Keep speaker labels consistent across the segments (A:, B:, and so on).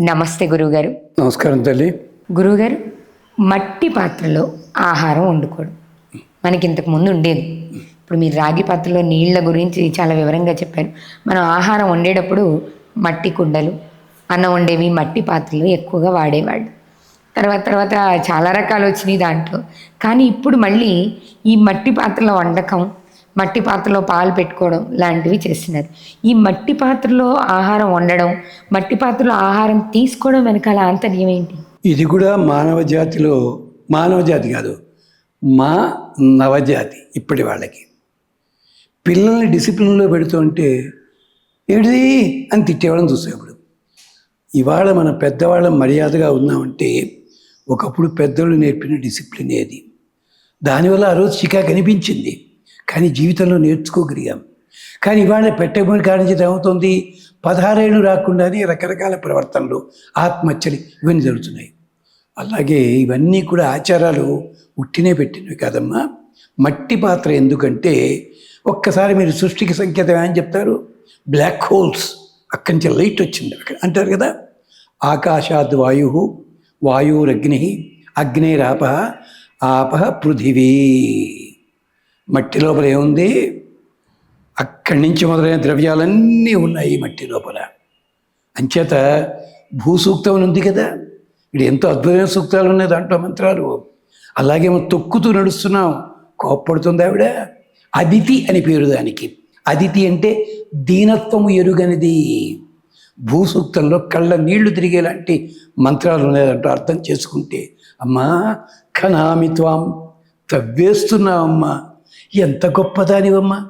A: నమస్తే గురువుగారు.
B: నమస్కారం తల్లి.
A: గురువుగారు మట్టి పాత్రలో ఆహారం వండుకోవడం మనకి ఇంతకు ముందు ఉండేది. ఇప్పుడు మీరు రాగి పాత్రలో నీళ్ళ గురించి చాలా వివరంగా చెప్పారు. మనం ఆహారం వండేటప్పుడు మట్టి కుండలు అన్నం వండేవి మట్టి పాత్రలు ఎక్కువగా వాడేవాళ్ళు. తర్వాత తర్వాత చాలా రకాలు వచ్చినాయి దాంట్లో. కానీ ఇప్పుడు మళ్ళీ ఈ మట్టి పాత్రలో వండకం మట్టి పాత్రలో పాలు పెట్టుకోవడం లాంటివి చేస్తున్నారు. ఈ మట్టి పాత్రలో ఆహారం వండడం మట్టి పాత్రలో ఆహారం తీసుకోవడం వెనకాల ఆంతర్యం ఏంటి?
B: ఇది కూడా మానవ జాతిలో మానవ జాతి కాదు మా నవజాతి ఇప్పటి వాళ్ళకి. పిల్లల్ని డిసిప్లిన్లో పెడుతుంటే ఏడిది అని తిట్టేవాళ్ళని చూస్తాం ఇప్పుడు. ఇవాళ మన పెద్దవాళ్ళం మర్యాదగా ఉన్నామంటే ఒకప్పుడు పెద్దలు నేర్పిన డిసిప్లిన్ ఏది? దానివల్ల ఆ రోజు చికా కనిపించింది కానీ జీవితంలో నేర్చుకోగలిగాం. కానీ ఇవాళ పెట్టబోని కారణం చేత ఏమవుతుంది? పదహారేళ్ళు రాకుండానే రకరకాల ప్రవర్తనలు ఆత్మహత్యలు ఇవన్నీ జరుగుతున్నాయి. అలాగే ఇవన్నీ కూడా ఆచారాలు ఉట్టినే పెట్టినవి కాదమ్మా. మట్టి పాత్ర ఎందుకంటే ఒక్కసారి మీరు సృష్టికి సంకేతం ఏమని చెప్తారు? Black holes. అక్కడి నుంచి లైట్ వచ్చింది. అక్కడ అంటారు కదా? ఆకాశాద్ వాయు వాయురగ్ని అగ్నేరాప ఆప పృథివీ. మట్టి లోపల ఏముంది? అక్కడి నుంచి మొదలైన ద్రవ్యాలన్నీ ఉన్నాయి ఈ మట్టి లోపల. అంచేత భూసూక్తం అని ఉంది కదా. ఇక్కడ ఎంతో అద్భుతమైన సూక్తాలు ఉన్నాయి దాంట్లో మంత్రాలు. అలాగే మనం తొక్కుతూ నడుస్తున్నాం. కోప్పడుతుంది ఆవిడ. అదితి అని పేరు దానికి. అదితి అంటే దీనత్వము ఎరుగనిది. భూసూక్తంలో కళ్ళ నీళ్ళు తిరిగేలాంటి మంత్రాలు ఉన్నాయంటూ అర్థం చేసుకుంటే అమ్మా ఖనామి త్వాం తవ్వేస్తున్నావమ్మా ఎంత గొప్పదానివమ్మా?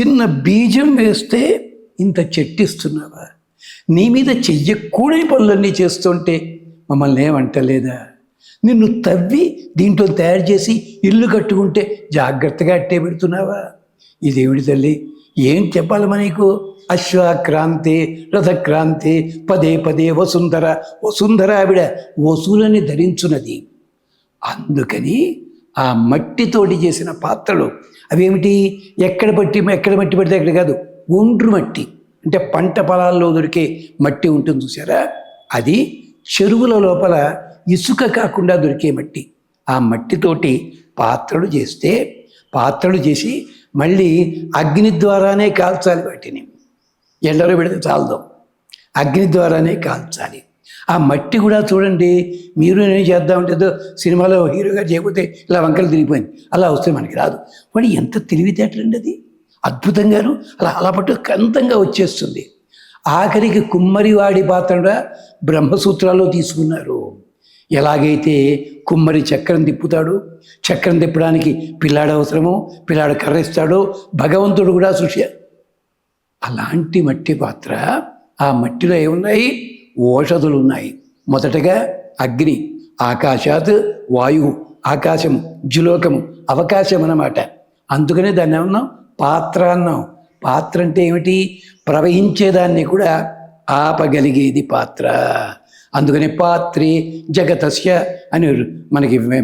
B: చిన్న బీజం వేస్తే ఇంత చెట్టిస్తున్నావా? నీ మీద చెయ్యకూడని పనులన్నీ చేస్తుంటే మమ్మల్ని ఏమంటలేదా? నిన్ను తవ్వి దీంట్లో తయారు చేసి ఇల్లు కట్టుకుంటే జాగ్రత్తగా అట్టే పెడుతున్నావా? ఇదేమిటి తల్లి ఏం చెప్పాలి నీకు? అశ్వక్రాంతి రథక్రాంతి పదే పదే వసుంధర వసుంధర ఆవిడ వసూలని ధరించున్నది. అందుకని ఆ మట్టితోటి చేసిన పాత్రలు అవేమిటి? ఎక్కడ పట్టి ఎక్కడ మట్టి పడితే అక్కడ కాదు ఒండ్రు మట్టి. అంటే పంట పొలాల్లో దొరికే మట్టి ఉంటుంది చూసారా అది చెరువుల లోపల ఇసుక కాకుండా దొరికే మట్టి. ఆ మట్టితోటి పాత్రలు చేస్తే పాత్రలు చేసి మళ్ళీ అగ్ని ద్వారానే కాల్చాలి వాటిని. ఎండలో పెడితే చాలదు. అగ్ని ద్వారానే కాల్చాలి. ఆ మట్టి కూడా చూడండి మీరు నేను చేద్దామంటే ఏదో సినిమాలో హీరోగా చేయకపోతే ఇలా వంకలు తిరిగిపోయింది. అలా వస్తే మనకి రాదు. వాడు ఎంత తెలివితేటలండి అది? అద్భుతంగాను అలా అలా పట్టు కంతంగా వచ్చేస్తుంది. ఆఖరికి కుమ్మరి వాడి పాత్ర కూడా బ్రహ్మసూత్రాల్లో తీసుకున్నారు. ఎలాగైతే కుమ్మరి చక్రం తిప్పుతాడు చక్రం తిప్పడానికి పిల్లాడు అవసరమో పిల్లాడు కర్రిస్తాడో భగవంతుడు కూడా సృష్టి. అలాంటి మట్టి పాత్ర ఆ మట్టిలో ఏమున్నాయి? ఓషధులు ఉన్నాయి మొదటగా అగ్ని ఆకాశాత్ వాయువు ఆకాశము జులోకము అవకాశం అన్నమాట అందుకనే దాన్ని ఏమన్నాం? పాత్ర అన్నాం. పాత్ర అంటే ఏమిటి? ప్రవహించేదాన్ని కూడా ఆపగలిగేది పాత్ర. అందుకని పాత్రి జగతస్య అని మనకి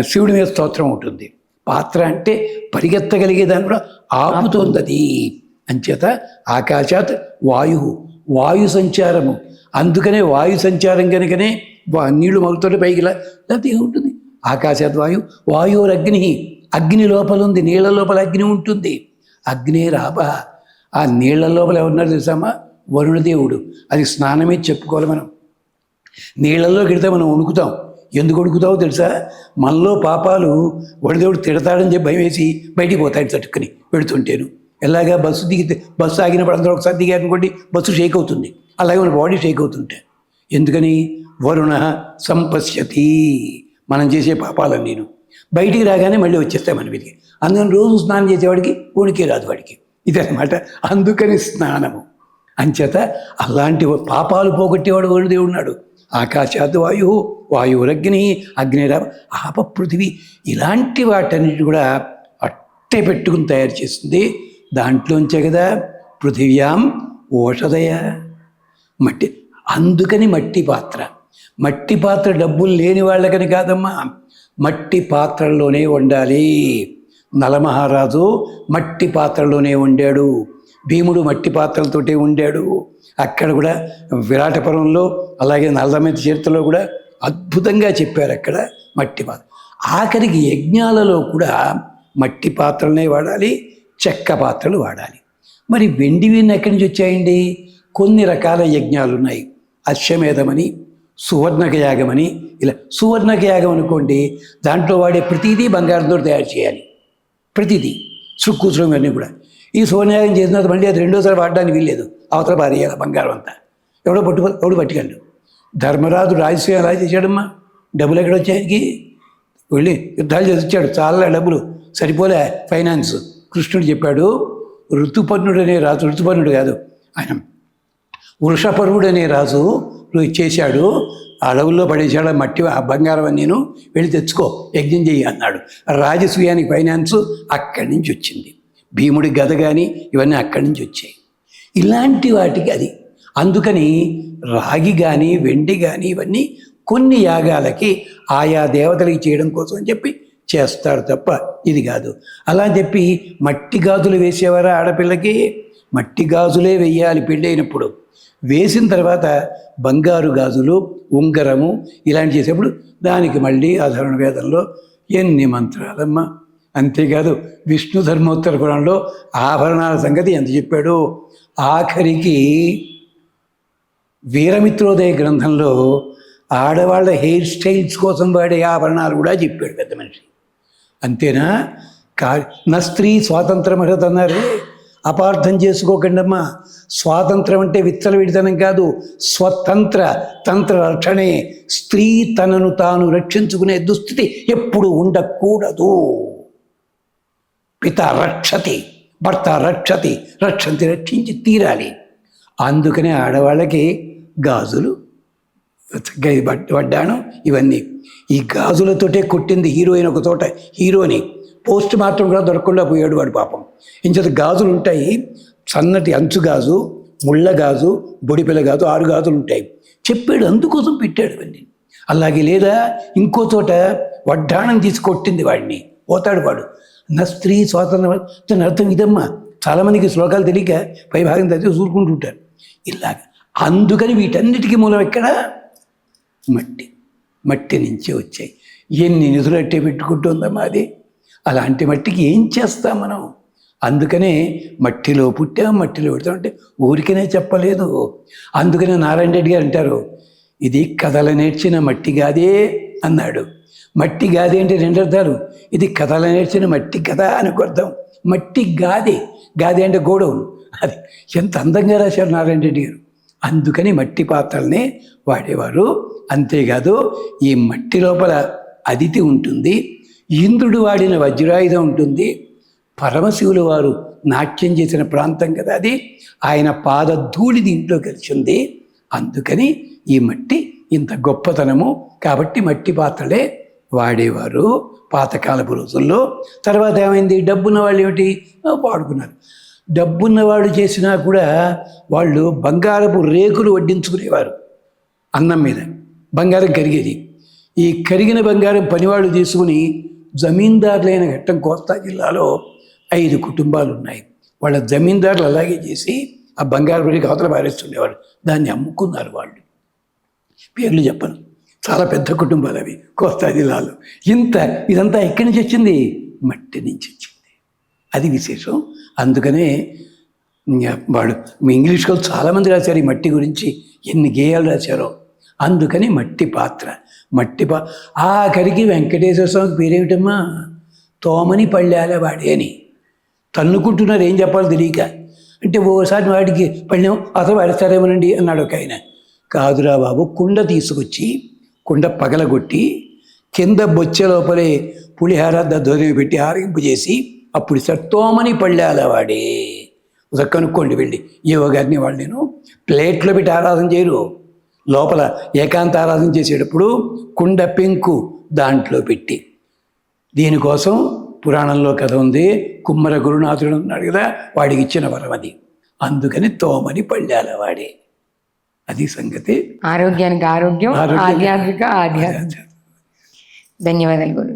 B: శివుడి మీద స్తోత్రం ఉంటుంది. పాత్ర అంటే పరిగెత్తగలిగేదాన్ని కూడా ఆపుతోంది అది అంచేత ఆకాశాత్ వాయు వాయు సంచారము. అందుకనే వాయు సంచారం కనుకనే వా- నీళ్ళు మగులుతుంటే పైకి లేకపోతే ఏముంటుంది ఆకాశాత్ వాయు వాయురగ్ని అగ్ని లోపల ఉంది నీళ్ళ లోపల అగ్ని ఉంటుంది. అగ్ని రాబ ఆ నీళ్ళ లోపల ఎవరున్నారు తెలుసామా వరుణదేవుడు అది స్నానమే చెప్పుకోవాలి మనం. నీళ్ళల్లోకి గిడితే మనం వణుకుతాం. ఎందుకు వణుకుతావో తెలుసా? మనలో పాపాలు వరుణదేవుడు తిడతాడని చెప్పి భయం వేసి బయటికి పోతాడు తట్టుకుని పెడుతుంటేను. ఎలాగా బస్సు దిగితే బస్సు ఆగినప్పుడు అందరూ ఒకసారి దిగారనుకోండి బస్సు షేక్ అవుతుంది. అలాగే మన బాడీ షేక్ అవుతుంటే. ఎందుకని? వరుణ సంపశ్యతి. మనం చేసే పాపాలు నేను బయటికి రాగానే మళ్ళీ వచ్చేస్తాయి మన మీదకి. అందుకని రోజు స్నానం చేసేవాడికి ఉనికి రాదు వాడికి. ఇదనమాట అందుకని స్నానము. అంచేత అలాంటి పాపాలు పోగొట్టేవాడు వరుణదేవుడు ఉన్నాడు. ఆకాశాత్ వాయు వాయురగ్ని అగ్నిరా ఆప పృథివీ. ఇలాంటి వాటన్నిటి కూడా అట్టే పెట్టుకుని తయారు చేస్తుంది. దాంట్లోంచే కదా పృథివ్యాం ఓషధయ. మట్టి అందుకని మట్టి పాత్ర. మట్టి పాత్ర డబ్బులు లేని వాళ్ళకని కాదమ్మా. మట్టి పాత్రల్లోనే వండాలి. నలమహారాజు మట్టి పాత్రలోనే వండాడు. భీముడు మట్టి పాత్రలతోటే ఉండాడు అక్కడ కూడా విరాటపురంలో అలాగే నలదమైన చరిత్రలో కూడా అద్భుతంగా చెప్పారు అక్కడ మట్టి పాత్ర. ఆఖరికి యజ్ఞాలలో కూడా మట్టి పాత్రలనే వాడాలి చెక్క పాత్రలు వాడాలి. మరి వెండి ఎక్కడి నుంచి వచ్చాయండి? కొన్ని రకాల యజ్ఞాలు ఉన్నాయి అశ్వమేధమని సువర్ణక యాగమని ఇలా సువర్ణక యాగం అనుకోండి దాంట్లో వాడే ప్రతిదీ బంగారంతో తయారు చేయాలి. ప్రతిదీ. సుక్కూసరం ఇవన్నీ కూడా. ఈ సువర్ణయాగం చేసిన తర్వాత మళ్ళీ అది రెండోసారి వాడడానికి వీల్లేదు. అవతల పారేయాలి బంగారం అంతా. ఎవడో పట్టు ఎవడు పట్టుకెళ్ళు ధర్మరాజు రాజస్వామి ఎలా చేశాడమ్మా? డబ్బులు ఎక్కడ వచ్చాయనికి వెళ్ళి యుద్ధాలు చేసి వచ్చాడు. చాలా డబ్బులు. సరిపోలే ఫైనాన్స్. కృష్ణుడు చెప్పాడు ఋతుపర్ణుడు అనే రాజు. ఋతుపర్ణుడు కాదు ఆయన వృషపర్వుడు అనే రాజు. నువ్వు చేశాడు అడవుల్లో పడేశాడు మట్టి ఆ బంగారం అని నేను వెళ్ళి తెచ్చుకో యజ్ఞం చెయ్యి అన్నాడు. రాజసూయానికి ఫైనాన్స్ అక్కడి నుంచి వచ్చింది. భీముడి గద కానీ ఇవన్నీ అక్కడి నుంచి వచ్చాయి. ఇలాంటి వాటికి అది. అందుకని రాగి కానీ వెండి కానీ ఇవన్నీ కొన్ని యాగాలకి ఆయా దేవతలకి చేయడం కోసం అని చెప్పి చేస్తారు తప్ప ఇది కాదు. అలా చెప్పి మట్టి గాజులు వేసేవారా ఆడపిల్లకి? మట్టి గాజులే వెయ్యాలి పెళ్ళైనప్పుడు వేసిన తర్వాత బంగారు గాజులు ఉంగరము ఇలాంటి చేసేప్పుడు దానికి మళ్ళీ ఆధారణ వేదంలో ఎన్ని మంత్రాలమ్మా. అంతేకాదు విష్ణు ధర్మోత్తర పురాణంలో ఆభరణాల సంగతి ఎంత చెప్పాడో? ఆఖరికి వీరమిత్రోదయ గ్రంథంలో ఆడవాళ్ళ హెయిర్ స్టైల్స్ కోసం వాడే ఆభరణాలు కూడా చెప్పాడు పెద్ద మనిషి. అంతేనా? కా నా స్త్రీ స్వాతంత్రం అర్హత అన్నారే. అపార్థం చేసుకోకండమ్మా. స్వాతంత్రం అంటే విచ్చలవిడితనం కాదు స్వతంత్ర తంత్ర రక్షణే. స్త్రీ తనను తాను రక్షించుకునే దుస్థితి ఎప్పుడు ఉండకూడదు. పిత రక్షతి భర్త రక్షతి రక్షంతి రక్షించి తీరాలి. అందుకనే ఆడవాళ్ళకి గాజులు చక్కగా వడ్డాణం ఇవన్నీ. ఈ గాజులతోటే కొట్టింది హీరోయిన్ ఒక చోట. హీరోని పోస్ట్ మార్టం కూడా దొరకకుండా పోయాడు వాడు పాపం. ఇంచేత గాజులు ఉంటాయి సన్నటి అంచు గాజు ముళ్ళ గాజు బొడిపిల్ల గాజు ఆరు గాజులు ఉంటాయి చెప్పాడు అందుకోసం పెట్టాడు ఇవన్నీ. అలాగే లేదా ఇంకో చోట వడ్డాణం తీసి కొట్టింది వాడిని. పోతాడు వాడు. నా స్త్రీ స్వాతంత్రం దాని అర్థం ఇదమ్మా. చాలామందికి శ్లోకాలు తెలియక పై భాగం చదివి చూసుకుంటుంటారు ఇలాగ. అందుకని వీటన్నిటికీ మూలం ఎక్కడ? మట్టి మట్టి నుంచే వచ్చాయి. ఎన్ని నిధులు అట్టే పెట్టుకుంటుందమ్మా అది అలాంటి మట్టికి ఏం చేస్తాం మనం? అందుకనే మట్టిలో పుట్టాం మట్టిలో పెడతాం అంటే ఊరికనే చెప్పలేదు. అందుకనే నారాయణ రెడ్డి గారు అంటారు ఇది కథల నేర్చిన మట్టి గాదే అన్నాడు. మట్టి గాది అంటే రెండు అర్థాలు? ఇది కథల నేర్చిన మట్టి కదా అని అర్థం. మట్టి గాది. గాది అంటే గోడౌన్ అది ఎంత అందంగా రాశారు నారాయణ రెడ్డి గారు. అందుకని మట్టి పాత్రల్ని వాడేవారు. అంతేకాదు ఈ మట్టి లోపల అదితి ఉంటుంది ఇంద్రుడు వాడిన వజ్రాయుధం ఉంటుంది. పరమశివులు వారు నాట్యం చేసిన ప్రాంతం కదా అది. ఆయన పాద ధూళి దీంట్లో కలిసింది అందుకని ఈ మట్టి ఇంత గొప్పతనము. కాబట్టి మట్టి పాత్రలే వాడేవారు పాతకాలపు రోజుల్లో. తర్వాత ఏమైంది? డబ్బున్న వాళ్ళు ఏమిటి? వాడుకున్నారు. డబ్బున్నవాడు చేసినా కూడా వాళ్ళు బంగారపు రేకులు వడ్డించుకునేవారు అన్నం మీద. బంగారం కరిగేది. ఈ కరిగిన బంగారం పనివాళ్ళు తీసుకుని జమీందారులైన ఘట్టం కోస్తా జిల్లాలో ఐదు కుటుంబాలు ఉన్నాయి వాళ్ళ జమీందారులు అలాగే చేసి ఆ బంగారు పడికి అవతల పారేస్తుండేవారు దాన్ని అమ్ముకున్నారు వాళ్ళు. పేర్లు చెప్పను. చాలా పెద్ద కుటుంబాలు అవి కోస్తా జిల్లాలో. ఇంత ఇదంతా ఎక్కడి నుంచి వచ్చింది? మట్టి నుంచి వచ్చింది. అది విశేషం. అందుకనే వాడు మీ ఇంగ్లీష్ చాలామంది రాశారు ఈ మట్టి గురించి. ఎన్ని గేయాలు రాశారో. అందుకని మట్టి పాత్ర. మట్టి పా ఆఖరికి వెంకటేశ్వర స్వామికి పేరేమిటమ్మా? తోమని పళ్ళాల వాడే అని. తన్నుకుంటున్నారు ఏం చెప్పాలో తెలియక. అంటే ఓసారి వాడికి పళ్ళెం అసలు వాడేస్తారేమోనండి అన్నాడు ఒక ఆయన. కాదురా బాబు కుండ తీసుకొచ్చి కుండ పగలగొట్టి కింద బొచ్చె లోపలే పులిహార దద్దోరి పెట్టి ఆరగింపు చేసి అప్పుడు సార్ తోమని పళ్ళాల వాడే. కనుక్కోండి వెళ్ళి. యోగారిని వాళ్ళు నేను ప్లేట్లో పెట్టి ఆరాధన చేయరు. లోపల ఏకాంత ఆరాధన చేసేటప్పుడు కుండ పెంకు దాంట్లో పెట్టి. దీనికోసం పురాణంలో కథ ఉంది. కుమ్మర గురునాథుడు ఉన్నాడు కదా వాడికి ఇచ్చిన వరం అది. అందుకని తోమని పళ్ళాల వాడే. అది సంగతి.
A: ఆరోగ్యానికి ఆరోగ్యం ఆధ్యాత్మిక. ఆధ్యాత్మిక. ధన్యవాదాలు గురు.